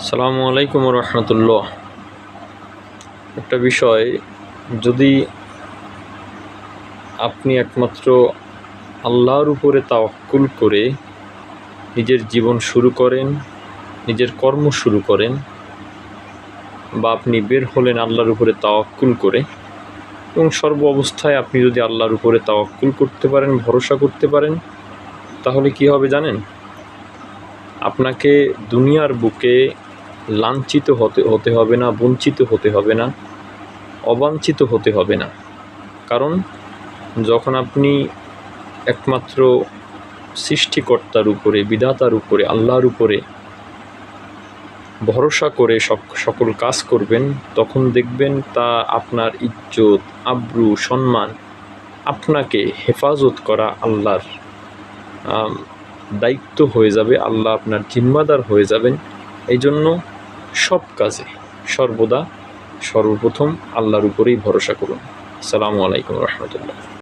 সালামু আলাইকুম রহমতুল্লাহ একটা বিষয়, যদি আপনি একমাত্র আল্লাহর উপরে তাওয়াক্কুল করে নিজের জীবন শুরু করেন, নিজের কর্ম শুরু করেন বা আপনি বের হলেন আল্লাহর উপরে তাওয়াক্কুল করে এবং সর্ব অবস্থায় আপনি যদি আল্লাহর উপরে তাওয়াক্কুল করতে পারেন, ভরসা করতে পারেন, তাহলে কি হবে জানেন? আপনাকে দুনিয়ার বুকে লাঞ্ছিত হতে হতে হবে না, বঞ্চিত হতে হবে না, অবাঞ্ছিত হতে হবে না। কারণ, যখন আপনি একমাত্র সৃষ্টিকর্তার উপরে, বিধাতার উপরে, আল্লাহর উপরে ভরসা করে সক- সকল কাজ করবেন, তখন দেখবেন তা আপনার ইজ্জত, আব্রু, সম্মান, আপনাকে হেফাজত করা আল্লাহর দায়িত্ব হয়ে যাবে, আল্লাহ আপনার জিম্মাদার হয়ে যাবেন। এই জন্য সব কাজে সর্বদা সর্বপ্রথম আল্লাহর উপরেই ভরসা করুন। আসসালামু আলাইকুম রহমতুল্লাহ।